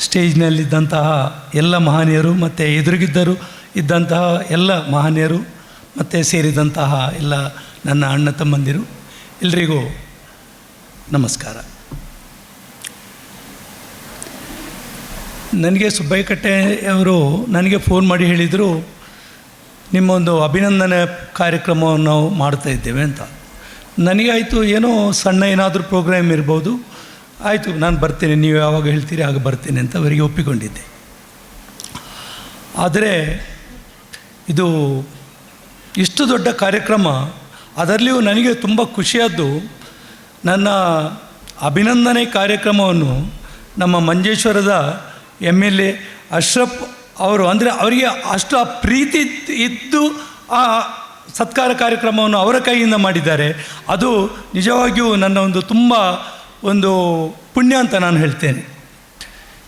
ಸ್ಟೇಜ್ನಲ್ಲಿದ್ದಂತಹ ಎಲ್ಲ ಮಹನೀಯರು ಮತ್ತು ಎದುರಿಗಿದ್ದರು ಇದ್ದಂತಹ ಎಲ್ಲ ಮಹನೀಯರು ಮತ್ತು ಸೇರಿದಂತಹ ಎಲ್ಲ ನನ್ನ ಅಣ್ಣ ತಮ್ಮಂದಿರು, ಎಲ್ರಿಗೂ ನಮಸ್ಕಾರ. ನನಗೆ ಅವರು ನನಗೆ ಫೋನ್ ಮಾಡಿ ಹೇಳಿದರು ನಿಮ್ಮೊಂದು ಅಭಿನಂದನೆ ಕಾರ್ಯಕ್ರಮವನ್ನು ನಾವು ಮಾಡ್ತಾ ಇದ್ದೇವೆ ಅಂತ. ನನಗಾಯಿತು ಏನೋ ಸಣ್ಣ ಏನಾದರೂ ಪ್ರೋಗ್ರಾಮ್ ಇರ್ಬೋದು ಆಯಿತು, ನಾನು ಬರ್ತೇನೆ, ನೀವು ಯಾವಾಗ ಹೇಳ್ತೀರಿ ಆಗ ಬರ್ತೇನೆ ಅಂತ ಅವರಿಗೆ ಒಪ್ಪಿಕೊಂಡಿದ್ದೆ. ಆದರೆ ಇದು ಇಷ್ಟು ದೊಡ್ಡ ಕಾರ್ಯಕ್ರಮ, ಅದರಲ್ಲಿಯೂ ನನಗೆ ತುಂಬ ಖುಷಿಯಾದ್ದು ನನ್ನ ಅಭಿನಂದನೆ ಕಾರ್ಯಕ್ರಮವನ್ನು ನಮ್ಮ ಮಂಜೇಶ್ವರದ ಎಂ ಎಲ್ ಎ ಅಶ್ರಫ್ ಅವರು, ಅಂದರೆ ಅವರಿಗೆ ಅಷ್ಟು ಆ ಪ್ರೀತಿ ಇದ್ದು ಆ ಸತ್ಕಾರ ಕಾರ್ಯಕ್ರಮವನ್ನು ಅವರ ಕೈಯಿಂದ ಮಾಡಿದ್ದಾರೆ. ಅದು ನಿಜವಾಗಿಯೂ ನನ್ನ ಒಂದು ತುಂಬ ಒಂದು ಪುಣ್ಯ ಅಂತ ನಾನು ಹೇಳ್ತೇನೆ.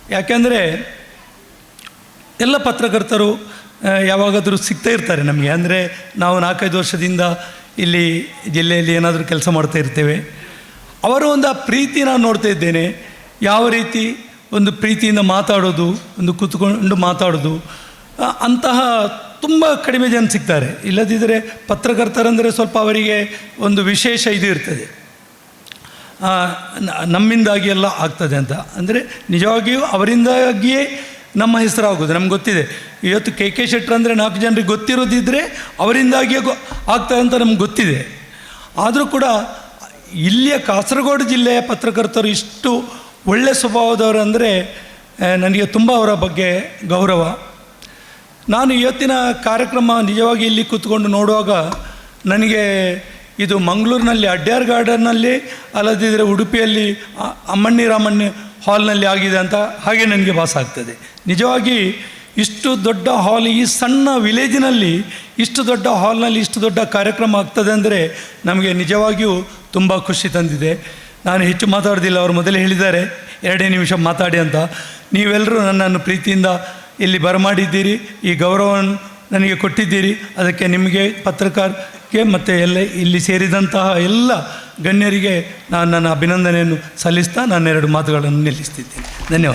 ಯಾಕೆಂದರೆ ಎಲ್ಲ ಪತ್ರಕರ್ತರು ಯಾವಾಗಾದರೂ ಸಿಗ್ತಾ ಇರ್ತಾರೆ ನಮಗೆ. ಅಂದರೆ ನಾವು ನಾಲ್ಕೈದು ವರ್ಷದಿಂದ ಇಲ್ಲಿ ಜಿಲ್ಲೆಯಲ್ಲಿ ಏನಾದರೂ ಕೆಲಸ ಮಾಡ್ತಾ ಇರ್ತೇವೆ. ಅವರು ಒಂದು ಆ ಪ್ರೀತಿ ನಾನು ನೋಡ್ತಾ ಇದ್ದೇನೆ. ಯಾವ ರೀತಿ ಒಂದು ಪ್ರೀತಿಯಿಂದ ಮಾತಾಡೋದು, ಒಂದು ಕೂತ್ಕೊಂಡು ಮಾತಾಡೋದು ಅಂತಹ ತುಂಬ ಕಡಿಮೆ ಜನ ಸಿಗ್ತಾರೆ. ಇಲ್ಲದಿದ್ದರೆ ಪತ್ರಕರ್ತರಂದರೆ ಸ್ವಲ್ಪ ಅವರಿಗೆ ಒಂದು ವಿಶೇಷ ಇದು ಇರ್ತದೆ. ನಮ್ಮಿಂದಾಗಿ ಎಲ್ಲ ಆಗ್ತದೆ ಅಂತ. ಅಂದರೆ ನಿಜವಾಗಿಯೂ ಅವರಿಂದಾಗಿಯೇ ನಮ್ಮ ಹೆಸರಾಗೋದು, ನಮ್ಗೆ ಗೊತ್ತಿದೆ. ಇವತ್ತು ಕೆ ಕೆ ಶೆಟ್ಟರ್ ಅಂದರೆ ನಾಲ್ಕು ಜನರಿಗೆ ಗೊತ್ತಿರೋದಿದ್ದರೆ ಅವರಿಂದಾಗಿಯೇ ಗೊ, ಆಗ್ತದೆ ಅಂತ ನಮ್ಗೆ ಗೊತ್ತಿದೆ. ಆದರೂ ಕೂಡ ಇಲ್ಲಿಯ ಕಾಸರಗೋಡು ಜಿಲ್ಲೆಯ ಪತ್ರಕರ್ತರು ಇಷ್ಟು ಒಳ್ಳೆಯ ಸ್ವಭಾವದವರು ಅಂದರೆ ನನಗೆ ತುಂಬ ಅವರ ಬಗ್ಗೆ ಗೌರವ. ನಾನು ಇವತ್ತಿನ ಕಾರ್ಯಕ್ರಮ ನಿಜವಾಗಿ ಇಲ್ಲಿ ಕೂತ್ಕೊಂಡು ನೋಡುವಾಗ ನನಗೆ ಇದು ಮಂಗಳೂರಿನಲ್ಲಿ ಅಡ್ಯಾರ್ ಗಾರ್ಡನ್ನಲ್ಲಿ ಅಲ್ಲದಿದ್ದರೆ ಉಡುಪಿಯಲ್ಲಿ ಅಮ್ಮಣ್ಣಿ ರಾಮಣ್ಣ ಹಾಲ್ನಲ್ಲಿ ಆಗಿದೆ ಅಂತ ಹಾಗೆ ನನಗೆ ಭಾಸ ಆಗ್ತದೆ. ನಿಜವಾಗಿ ಇಷ್ಟು ದೊಡ್ಡ ಹಾಲ್ ಈ ಸಣ್ಣ ವಿಲೇಜಿನಲ್ಲಿ ಇಷ್ಟು ದೊಡ್ಡ ಹಾಲ್ನಲ್ಲಿ ಇಷ್ಟು ದೊಡ್ಡ ಕಾರ್ಯಕ್ರಮ ಆಗ್ತದೆ ಅಂದರೆ ನಮಗೆ ನಿಜವಾಗಿಯೂ ತುಂಬ ಖುಷಿ ತಂದಿದೆ. ನಾನು ಹೆಚ್ಚು ಮಾತಾಡೋದಿಲ್ಲ, ಅವರು ಮೊದಲೇ ಹೇಳಿದ್ದಾರೆ. ಎರಡೇ ನಿಮಿಷ ಮಾತಾಡಿ ಅಂತ. ನೀವೆಲ್ಲರೂ ನನ್ನನ್ನು ಪ್ರೀತಿಯಿಂದ ಇಲ್ಲಿ ಬರಮಾಡಿದ್ದೀರಿ. ಈ ಗೌರವವನ್ನು ನನಗೆ ಕೊಟ್ಟಿದ್ದೀರಿ. ಅದಕ್ಕೆ ನಿಮಗೆ ಪತ್ರಕರ್ಗೆ ಮತ್ತು ಎಲ್ಲ ಇಲ್ಲಿ ಸೇರಿದಂತಹ ಎಲ್ಲ ಗಣ್ಯರಿಗೆ ನಾನು ನನ್ನ ಅಭಿನಂದನೆಯನ್ನು ಸಲ್ಲಿಸ್ತಾ ನಾನು ಎರಡು ಮಾತುಗಳನ್ನು ನಿಲ್ಲಿಸ್ತಿದ್ದೇನೆ. ಧನ್ಯವಾದ.